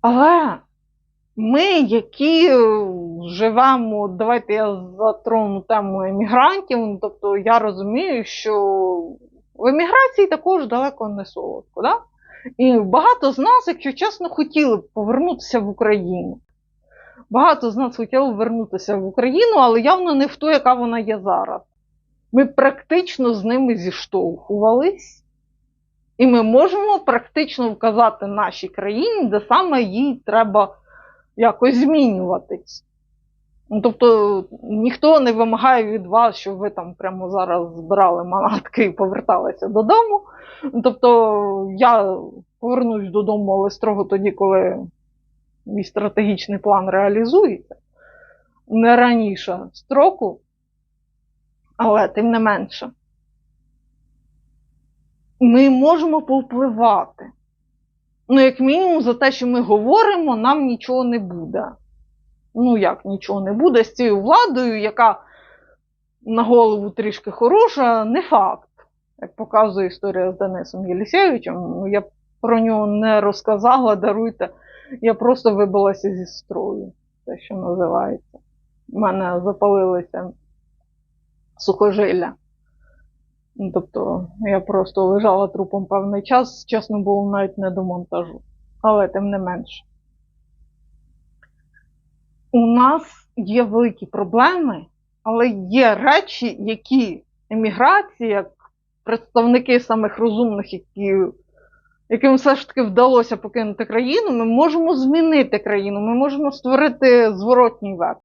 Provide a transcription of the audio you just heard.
Але ми, які живемо, давайте я затрону тему емігрантів, ну, тобто я розумію, що в еміграції також далеко не солодко. Да? І багато з нас, якщо чесно, хотіли б повернутися в Україну. Багато з нас хотіли б вернутися в Україну, але явно не в ту, яка вона є зараз. Ми практично з ними зіштовхувались, і ми можемо практично вказати нашій країні, де саме їй треба якось змінюватись. Ну, тобто ніхто не вимагає від вас, щоб ви там прямо зараз збирали манатки і поверталися додому. Ну, Тобто я повернусь додому, але строго тоді, коли мій стратегічний план реалізується. Не раніше строку, але тим не менше. Ми можемо повпливати. Ну, як мінімум, за те, що ми говоримо, нам нічого не буде. Ну, як нічого не буде з цією владою, яка на голову трішки хороша, не факт. Як показує історія з Денисом Єлісєвичем, ну, я про нього не розказала, даруйте. Я просто вибилася зі строю, те, що називається. У мене запалилися сухожилля. Ну, Тобто я просто лежала трупом певний час, чесно було навіть не до монтажу. Але тим не менше. У нас є великі проблеми, але є речі, які еміграція, як представники самих розумних, які, яким все ж таки вдалося покинути країну, ми можемо змінити країну, ми можемо створити зворотній вектор.